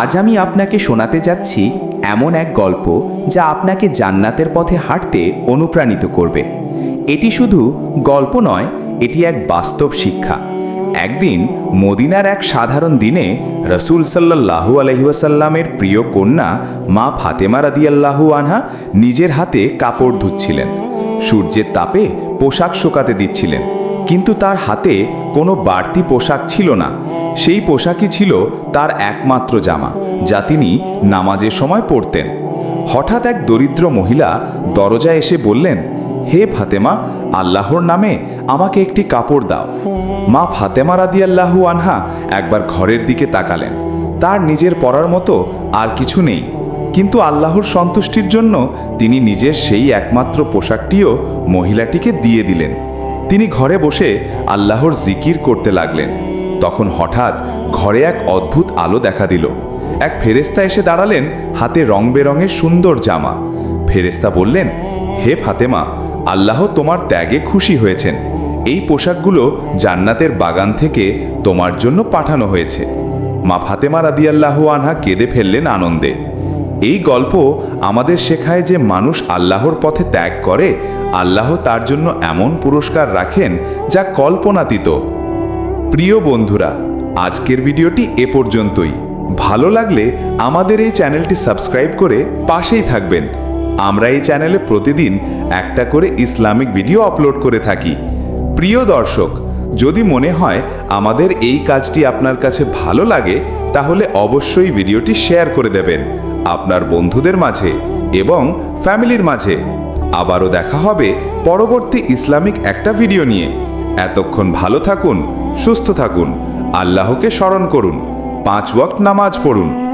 আজ আমি আপনাকে শোনাতে যাচ্ছি এমন এক গল্প যা আপনাকে জান্নাতের পথে হাঁটতে অনুপ্রাণিত করবে। এটি শুধু গল্প নয়, এটি এক বাস্তব শিক্ষা। একদিন মদিনার এক সাধারণ দিনে রসুল সাল্লাহু আলহিউসাল্লামের প্রিয় কন্যা মা ফাতেমা রাদিয়াল্লাহু আনহা নিজের হাতে কাপড় ধুচ্ছিলেন। সূর্যের তাপে পোশাক শোকাতে দিচ্ছিলেন, কিন্তু তার হাতে কোনো বাড়তি পোশাক ছিল না। সেই পোশাকই ছিল তার একমাত্র জামা, যা তিনি নামাজের সময় পরতেন। হঠাৎ এক দরিদ্র মহিলা দরজায় এসে বললেন, হে ফাতেমা, আল্লাহর নামে আমাকে একটি কাপড় দাও। মা ফাতেমা রাদিয়াল্লাহু আনহা একবার ঘরের দিকে তাকালেন। তার নিজের পরার মতো আর কিছু নেই। কিন্তু আল্লাহর সন্তুষ্টির জন্য তিনি নিজের সেই একমাত্র পোশাকটিও মহিলাটিকে দিয়ে দিলেন। তিনি ঘরে বসে আল্লাহর জিকির করতে লাগলেন। তখন হঠাৎ ঘরে এক অদ্ভুত আলো দেখা দিল। এক ফেরেস্তা এসে দাঁড়ালেন হাতে রং বেরঙের সুন্দর জামা। ফেরেস্তা বললেন, হে ফাতেমা, আল্লাহ তোমার ত্যাগে খুশি হয়েছেন। এই পোশাকগুলো জান্নাতের বাগান থেকে তোমার জন্য পাঠানো হয়েছে। মা ফাতেমা রাদিয়াল্লাহু আনহা কেঁদে ফেললেন আনন্দে। এই গল্প আমাদের শেখায় যে মানুষ আল্লাহর পথে ত্যাগ করে, আল্লাহ তার জন্য এমন পুরস্কার রাখেন যা কল্পনাতীত। প্রিয় বন্ধুরা, আজকের ভিডিওটি এ পর্যন্তই। ভালো লাগলে আমাদের এই চ্যানেলটি সাবস্ক্রাইব করে পাশেই থাকবেন। আমরা এই চ্যানেলে প্রতিদিন একটা করে ইসলামিক ভিডিও আপলোড করে থাকি। প্রিয় দর্শক, যদি মনে হয় আমাদের এই কাজটি আপনার কাছে ভালো লাগে, তাহলে অবশ্যই ভিডিওটি শেয়ার করে দেবেন আপনার বন্ধুদের মাঝে এবং ফ্যামিলির মাঝে। আবারও দেখা হবে পরবর্তী ইসলামিক একটা ভিডিও নিয়ে। এতক্ষণ ভালো থাকুন সুস্থ থাকুন। আল্লাহকে স্মরণ করুন। পাঁচ ওয়াক্ত নামাজ পড়ুন।